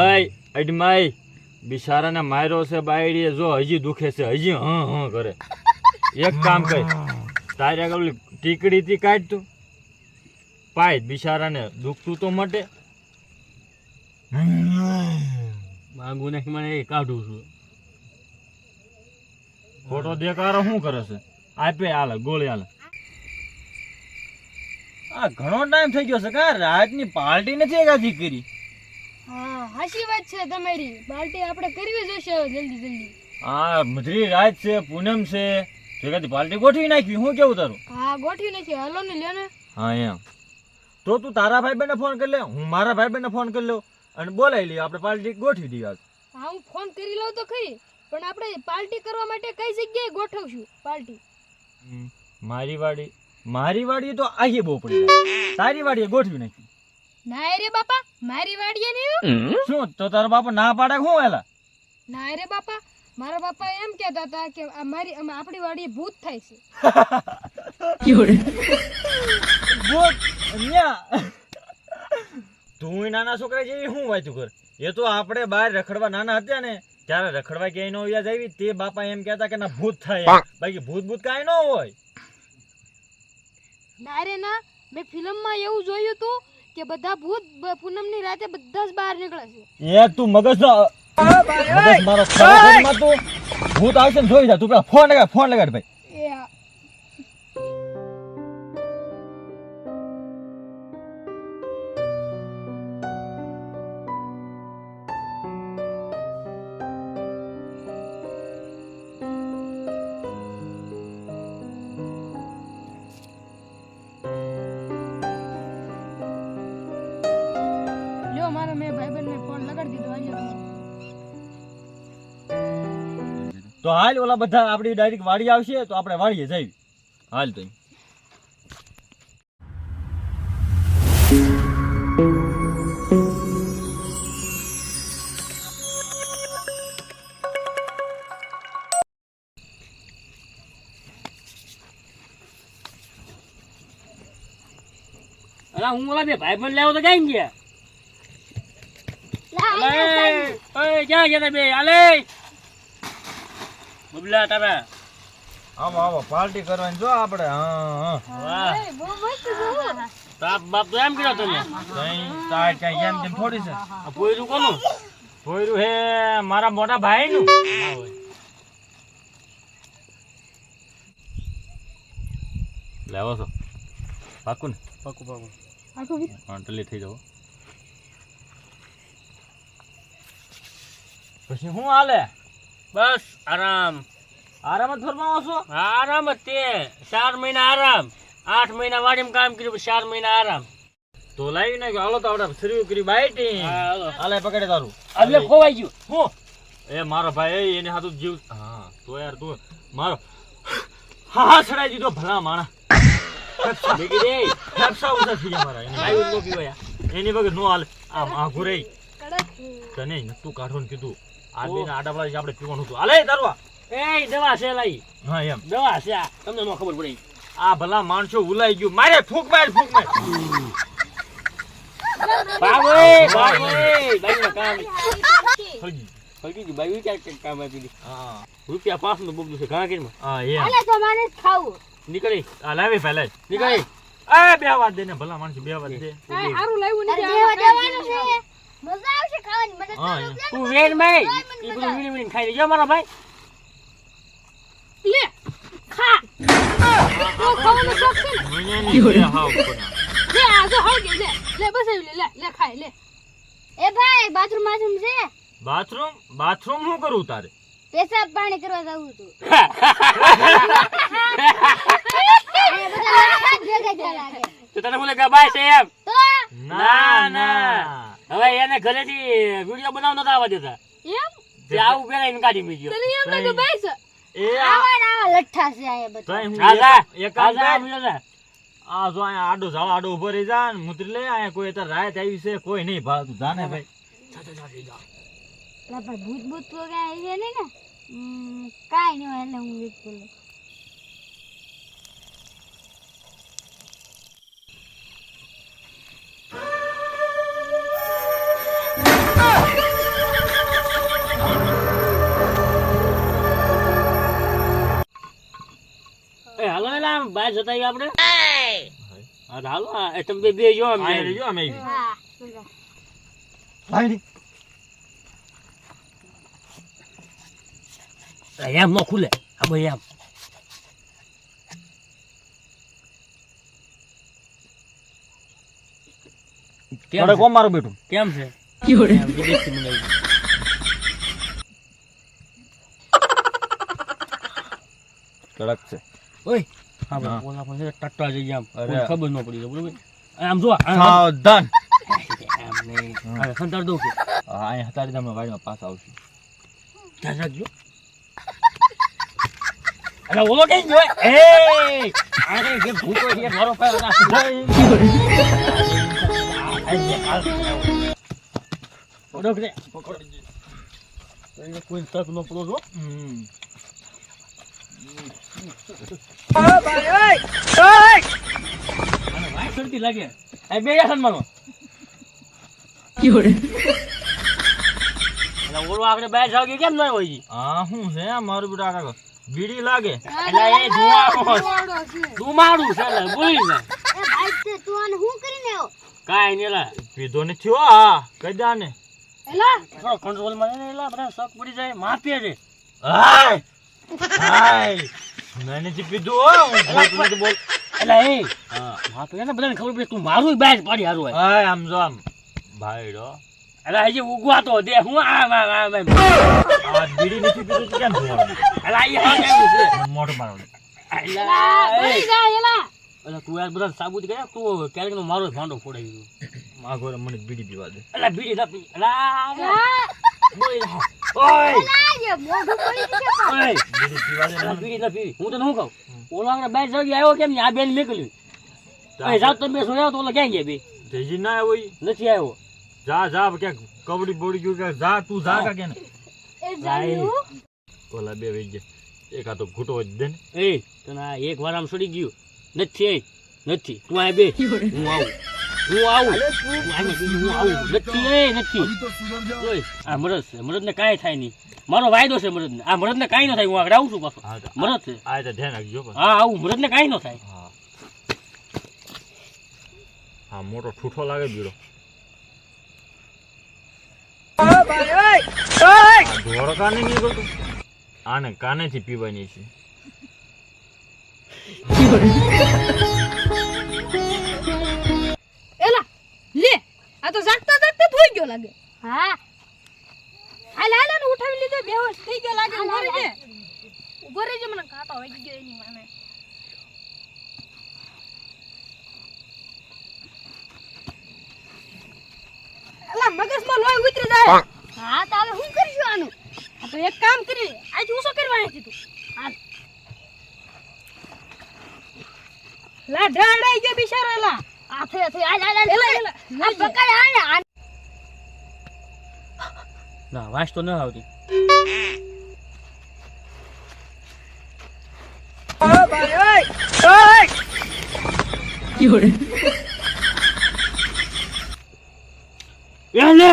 અય અડમાઈ બિચારાને માર્યો છે બાયડીએ. જો હજી દુખે છે, હજી હ હ કરે. એક કામ કર, તારે આગળ ઓલી ટીકડી થી કાઢ તું. પાય બિચારાને દુખતું તો મટે. માંગુ નાખી મને કાઢું છું. ખોટો દેકારો શું કરે છે? આપે હાલે, ગોળી હાલે. આ ઘણો ટાઈમ થઈ ગયો છે કા રાતની પાર્ટી નથી એકાથી કરી? હા હાશી વાત છે તમારી. પાર્ટી આપણે કરવી જોશે જલ્દી જલ્દી. આ મધરી રાત છે પૂનમ છે એકાદી પાર્ટી ગોઠવી નાખવી હું કેવું તારું? હા ગોઠવી નાખી. હાલો ને લ્યો ને. હા એમ. તો તું તારા ભાઈ બેને ફોન કરી લે હું મારા ભાઈ બહેનને ફોન કરી લઉં અને બોલાવી લઈએ આપણે પાર્ટી ગોઠવી દઈએ આજ. હા હું ફોન કરી લઉં તો ખરી પણ આપણે પાર્ટી કરવા માટે કઈ જગ્યાએ ગોઠવશું પાર્ટી? મારી વાડી. મારી વાડીએ તો આહી બહુ પડી તારી વાડીએ ગોઠવી નાખી ના રે બાપા મારી વાડીએ નહીં શું તો તારો બાપા ના પાડે હું એલા? ના રે બાપા મારા બાપા એમ કહેતા હતા કે મારી આપણી વાડીએ ભૂત થાય છે. ભૂત, ન્યા. તું નાના છોકરા જેવી શું વાંચું કર? એ તો આપણે બહાર રખડવા નાના હતા ને ત્યારે રખડવા ક્યાંય નો યાદ આવી તે બાપા એમ કહેતા કે ના ભૂત થાય બાકી ભૂત ભૂત કાંઈ ન હોય. ના રે ના મેં ફિલ્મમાં એવું જોયું હતું કે બધા ભૂત પૂનમની રાતે બધા જ બહાર નીકળે છે. એ તું મગજ નો મગજ મારો ખરાબમાં તું ભૂત આવશે ને જોઈ જા તું પેલા ફોન લગાડ ફોન લગાડ ભાઈ. તો હાલ ઓલા બધા આપણી ડાયરેક્ટ વાડી આવશે તો આપણે વાડીએ જઈ. હાલ તો હું ઓલા બે ભાઈ બંધ લેવો તો ક્યાં ગયા? ક્યાં ગયા બે? આલે બબલા તારા. આવો આવો પાર્ટી કરવાની જો આપણે. હા હા. વાહ. એ, બહુ મસ્ત જો તાપ બાપ તો એમ કર્યો તમે કઈ તાર કઈ એમ તેમ થોડી છે. આ પોયરું કોનું? પોયરું હે મારા મોટા ભાઈ નું ના લેવો છો. પાકું ને? પાકું પાકું. અંટલી થઈ જાવ પછી શું હાલે? બસ આરામ આરામ જ ફરમાવો છો આરામ જ તે ચાર મહિના આરામ આઠ મહિના વાડીમાં કામ કર્યું ચાર મહિના આરામ તો લાવી નાખ્યો હાલો તો આપણે શરૂ કરી બાઈટી હાલે પકડે તારું આ ખોવાઈ ગયું હું એ મારો ભાઈ એને હાથું જીવ હા તો યાર તું મારો હા સડાઈ દીધો ભલા માણા ફેફસા થઈ ગયા મારા એની પીવાય વગર નો હાલ આમ આઘું રહી તને નતું કાઢવું ને કીધું આ બેન આપણે પીવાનું હતું. હાલે તારવા. એ દવા છે લઈ. હા એમ. દવા છે આ. તમને નો ખબર પડી. આ ભલા માણસો ઉલાઈ ગયું. મારે ફૂક માર ફૂક માર. ભાગો એ ભાગો કામ. ફળગી ફળગી બાઈ ક્યાં કામ આપી દી. હા. રૂપિયા પાંચનું બબલું છે ઘણા કિનમાં હા એમ. હાલે તો મારે જ ખાવું. નીકળી. આ લાવી પહેલા નીકળી. આ બે વાત દે ને ભલા માણસો બે વાત દે. સારું લાવ્યું નથી દેવા દેવાનું છે. મજા આવશે ખાવાની. મજા હા તારે એમ. ઉપલા તું વેણ મેં એ બધું વીણી વીણી ખાઈ લેજો મારા ભાઈ. લે ખા. તો ખાવાનો શોખ છે ને? મહિનાની હાવ લે આ જો હાવ લે લે બસાવી લે લે લે ખાય લે. એ ભાઈ બાથરૂમ બાથરૂમ છે? બાથરૂમ બાથરૂમ શું કરું તારે? પેશાબ પાણી કરવા જવું તો તને બોલે કે છે એમ? ના ના. હવે એને ઘરેથી વીડિયો બનાવ નતા આવવા દેતા. એમ? તે આવું પેલા એને કાઢી મૂક્યો. તને એમ લાગે ભાઈ છે એ આવા આવા લઠ્ઠા છે અહીંયા બધા. રાજા એક- રાજા કર. આ જો અહીંયા આડો ઝાડ આડો ઊભો રહી જા ને મૂતરી લે અહીંયા કોઈ અત્યારે રાત આવી છે કોઈ નહીં. ભાવતું જાને ભાઈ. ભૂત ભૂત તો કાંઈ છે ને કાંઈ નહીં એટલે હું વીક કરું બહાર જતા આપણે? હા હાલો એ તમે બે જો અમે એમ ન ખુલે. આ ભાઈ એમ કેમ છે? કોમ મારું બેટું. કેમ છે. કડક ઓય હા ભાઈ ટટ્ટા જઈ આમ. ખબર ન પડી બરોબર આમ જો સાવધાન. આમ નહીં. દઉં હા હતારી વાડીમાં પાછા આવશું. ધ્યાન રાખજો. અરે ઓલો કઈ એ! અરે જે છે મારો ના કોઈ તક નો પડો છો હમ. અને વાય લાગે. આ બે યાર મારો. એટલે ઓલો આપણે બહાર જાવ કેમ ન હોય જી આ શું છે મારું બેટા કાકા બીડી લાગે. એટલે એ ધુવાડો ધુવાડો ધુમાડું છે. એટલે બોલી ના એ ભાઈ તે તું આને શું કરીને આવ્યો કાંઈ નહીં એલા પીધો ને થયો હા કહી દે ને એલા થોડો કંટ્રોલમાં રહે ને એલા બધા શક પડી જાય. માફીએ છે હાય. હાય. મેં જે પીધું હો. હું નથી બોલ. એટલે એ હા માફી ને બધાને ખબર પડી તું મારું બેસ પાડી હારું હોય. હા આમ જો આમ. ભાઈડો એટલે હજી ઉગવાતો દે હું આ આમ આમ આ બીડી નથી પીધું કેમ છે એટલે આ કેવું છે. મોઢું મારો એલા. એટલે તું યાર બધા સાબુત ગયા તું ક્યારેક મારો ભાંડો ફોડાવી દઉં ઘરે મને બીડી પીવા દે. એટલે બીડી ના પી આ, બોલી ના. ઓય. ઓય. બીડી પીવા દે. બીડી ના પીવી હું તો શું કહું? ઓલો આપણે બાઈક જગ્યાએ આવ્યો કેમ ને આ બેન નીકળ્યું. અહીં જાવ તમે બેસો આવ્યો તો ઓલો ક્યાં ગયા બે? તેજી ના આવ્યો. નથી આવ્યો. જા જા ક્યાંક કબડી બોડી ગયું કે જા તું જા કા કે ને એ જાણ્યું? ઓલા બે વઈ ગયા. એક આ તો ઘૂંટો જ દે ને. એ તને આ એક વાર આમ સડી ગયું. નથી એ નથી. તું આ બે. હું આવું. હું આવું. હું નથી એ નથી. આ મરદ છે. મરદને કાંઈ થાય નહીં. મારો વાયદો છે મરદ આ મરદ કાંઈ ન થાય. હું આગળ આવું છું પાછો. હા મરદ છે. આ તો ધ્યાન રાખજો હા આવું. મરદ કાંઈ ન થાય. હા. હા મોટો ઠૂઠો લાગે બીડો ઢોર કાને નીકળતું આને કાનેથી પીવાની છે? આ તો જાગતા જાગતા થઈ ગયો લાગે. હા. હાલ હાલ ને ઉઠાવી લીધો બેહોશ થઈ ગયો લાગે ઊભો રહેજે. ઊભો રહેજે મને કાંટો વાગી ગયો એની માને એલા મગજમાં લોહી ઉતરી જાય. હા તો હવે શું કરીશું આનું? આ તો એક કામ કરી આજે ઉસો કરવા નથી તું. હાલ. લા ઢાળાઈ ગયો બિચારો એલા આ થઈ થઈ આ આ એલા એલા આ પકડ આ ના વાંચ તો ન આવતી. એને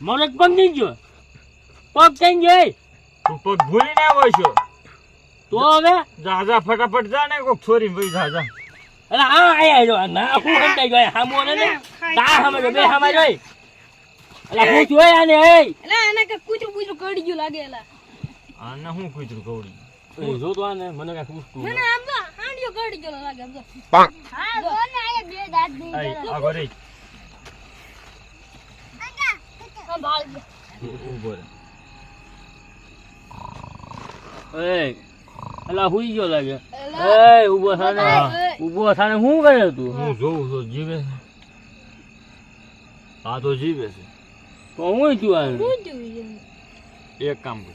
મારો પગ નહીં ગયો. પગ કઈ ગયો તું પગ ભૂલી ના હોય છો. તો હવે? જા જા ફટાફટ જા ને કોક છોરી ભાઈ જા. અરે આ આયા જો ના હું કંટાઈ ગયો હામો ને ને તા હામે જો બે હામે જોઈ. અરે હું જોઈ આને એ એલા આને કે કૂતરું બૂતરું કડી ગયું લાગે એલા આને હું કૂતરું કવડી? એ જો તો આને મને કઈ પૂછતું મને આમ તો હાંડિયો કડી ગયો લાગે આમ તો. હા જો ને આ બે દાંત દઈ આઈ આ ઘરે ઊભો રે એ અલા હુઈ ગયો લાગે. એ ઊભો થાને. હા. ઊભો થાને શું કરે તું? હું જોઉં તો જીવે છે. હા તો જીવે છે. તો હું થયું એક કામ કર.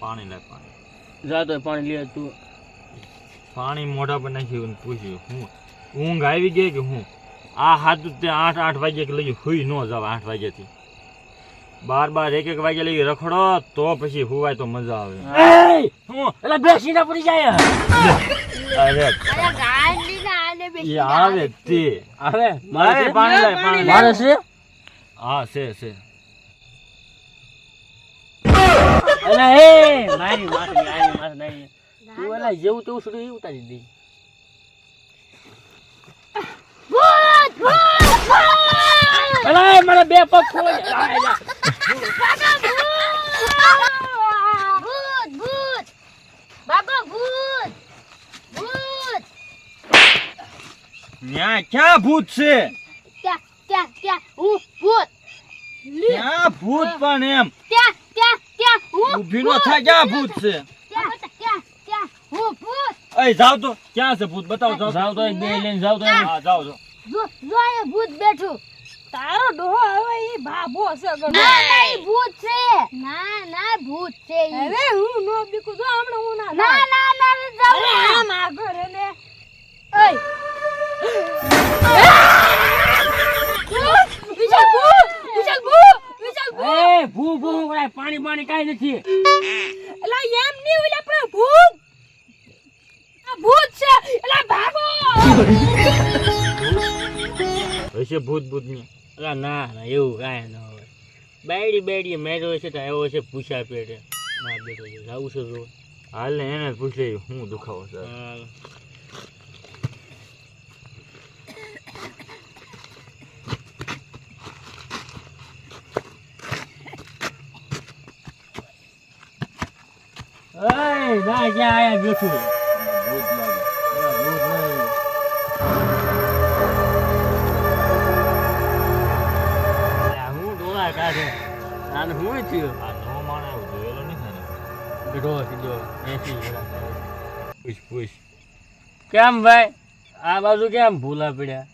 પાણી લે પાણી. જા તો પાણી લે તું. પાણી મોઢા પર નાખ્યું પૂછ્યું હું ઊંઘ આવી ગઈ કે હું? આ હાથ તે આઠ આઠ વાગ્યા કે લઈ હુઈ ન જાવ આઠ વાગ્યાથી. બાર બાર એક એક વાગે લઈ રખડો તો પછી હુવાય તો મજા આવે. એટલે હું અલા પડી જાય. અરે ના આવે તે. આવે? મારે પાણી લાય પાણી મારે છે? હા છે છે. અલા એ મારી માથે મારી માથે નહીં તું એલા જેવું તેવું સુધી એ ઉતારી દે. ભૂત ભૂત ભૂત! અરે મારા બે પગ કાકા ભૂત ભૂત ભૂત બાબા ભૂત ભૂત ન્યા ક્યાં ભૂત છે? ત્યાં ત્યાં ત્યાં હું ભૂત ક્યાં ભૂત પણ એમ? ક્યાં ક્યાં ક્યાં હું ઊભી નો થાય ક્યાં ભૂત છે? ક્યાં ક્યાં હું ભૂત અય જાવ તો. ક્યાં છે ભૂત? બતાવો જાવ તો. બે લઈને જાવ તો. હા જાવ છો જો ભૂત બેઠું. તારો ડોહો હવે ઈ ભાભો છે ગણો. ના ના ઈ ભૂત છે. ના ના ભૂત છે ઈ. હવે હું નો બીકું જો હમણાં હું ના ના ના ના જાવ જાઉં અરે ના. આમ આગળ એને એય વિશાલ ભૂ વિશાલ ભૂ વિશાલ ભૂ એ ભૂ ભૂ કરાય પાણી પાણી કાંઈ નથી. એલા એમ નહીં ઓલા આપણે ભૂત. આ ભૂત છે એલા ભાગો હશે ભૂત ભૂતની અલા ના ના એવું કાંઈ ન હોય. બાયડી બાયડી મેળો છે તો આવ્યો છે પૂછા પેટે. ના બેટો છે આવું છે જો હાલ ને એને પૂછે હું દુખાવો છે. ના ક્યાં આયા બેઠું? આને હું થયું? આ નવો માણસ જોયેલો નથી ને. બેઠો સીધો એસી પૂછ પૂછ. કેમ ભાઈ? આ બાજુ કેમ ભૂલા પડ્યા?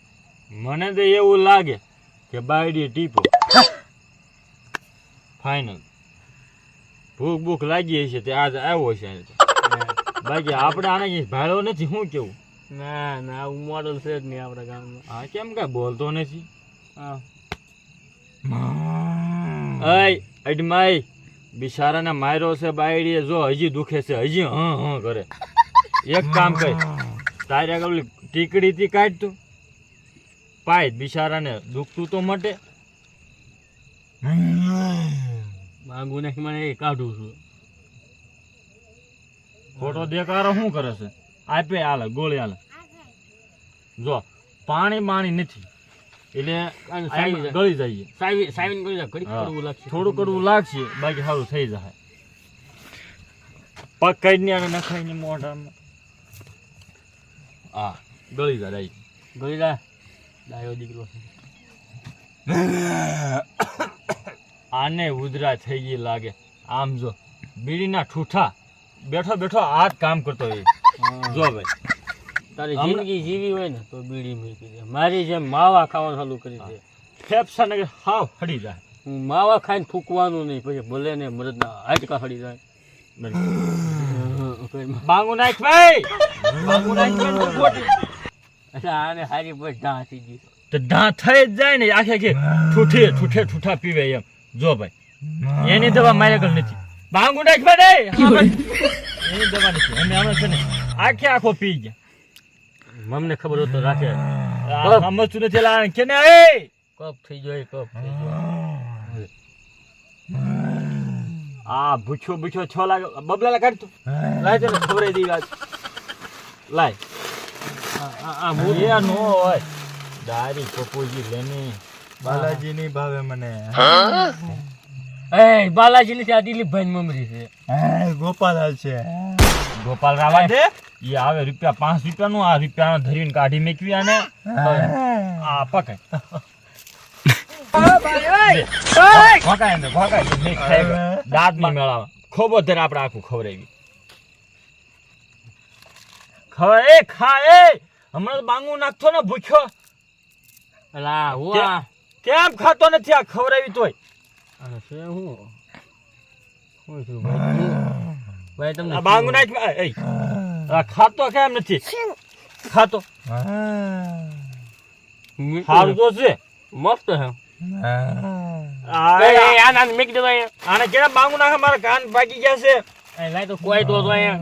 મને તો એવું લાગે કે બાયડી ટીપો. ફાઇનલ ભૂખ ભૂખ લાગી હશે તે આજ આવ્યો છે બાકી આપણે આને કઈ ભાડો નથી શું કેવું? ના ના આવું મોડલ છે જ નહીં આપણા ગામમાં. હા કેમ કઈ બોલતો નથી? હા. અય અડમાઈ બિચારાને માર્યો છે બાયડીએ, જો હજી દુખે છે, હજી હ હ કરે. એક કામ કર, તારે આગળ ઓલી ટીકડીથી કાઢ તું. પાય બિચારાને દુખતું તો મટે. માંગુ નાખી મને એ કાઢું છું. ખોટો દેકારો શું કરે છે? આપે હાલે, ગોળી હાલે. જો, પાણી પાણી નથી. એટલે અને. ગળી જઈએ. સાવી સાવીને ગળી જાય. કડવું લાગશે. થોડું કડવું લાગશે બાકી સારું થઈ જાય. પગ કાઢીને આને નખાઈને મોઢામાં. હા ગળી જાય ડાઈ ગળી જાય? ડાયો દીકરો આને ઉધરા થઈ ગઈ લાગે. આમ જો બીડીના ઠૂઠા. બેઠો બેઠો હાથ કામ કરતો હોય. જો ભાઈ. તારી જિંદગી જીવી હોય ને તો બીડી મૂકી દે મારી જેમ માવા ખાવાનું ચાલુ કરી દે. ફેફસા ને હાવ હડી જાય. હું માવા ખાઈને ફૂકવાનું નહીં પછી ભલે ને મરદના હાડકા હડી જાય. બાંગુ નાખ ભાઈ! બાંગુ નાખ આને હારી પર ઢા થઈ ગઈ. તો ઢા થઈ જ જાય ને આખે આખી ઠૂઠે ઠૂઠે ઠૂઠા પીવે એમ. જો ભાઈ એની દવા મારે આગળ નથી. બાંગુ નાખ ભાઈ. એની દવા નથી. અમે હમણાં છે ને આખે આખો પી ગયા. મમને ખબર હોય તો રાખે. આ સમજતું નથી એલા કે ને એ! કપ થઈ જાય કપ થઈ જાય આ ભૂછો ભૂછો છ લાગે. બબલા કાઢ તું. લાય તને ખબર દી વાત લાય. આ- આ- એ નો હોય. દારી પપોજી લેને. બાલાજીની ભાવે મને. એ બાલાજી ની આ દિલીપભાઈ મમરી છે. ગોપાલાલ છે. ગોપાલ રાવા છે. એ આવે રૂપિયા પાંચ રૂપિયાનું આ રૂપિયા ધરીને કાઢી મેકવી અને આ ને ને ગયો. દાંતમાં મેળાવા ખોબો ધરે આપણે આખું ખવડાવી ખબર એ ખા એ! હમણાં તો બાંગુ નાખતો ને ભૂખ્યો. અલા હું કેમ ખાતો નથી આ ખવડાવી તોય? હું શું? ભાઈ તમને બાંગ નાખ એ આ ખાતો કેમ નથી? ખાતો. સારું તો છે. મસ્ત હે. મેકી દેવાય આને કેમ બાંગુ નાખે? મારા કાન પાકી ગયા છે. એ લાય તો કોઈ તો અહીંયા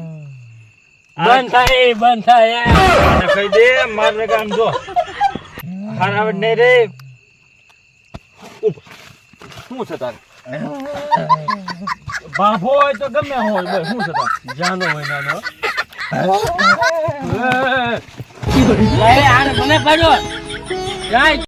બંધ થાય બંધ થાય આને કહી દે મારે કામ જો. હારાવટ નહીં રે. ઉપ. શું છે તારે? બાંભો હોય તો ગમે હોય બે શું છે જાનો હોય નાનો એ, આને મને પાડ્યો જાય.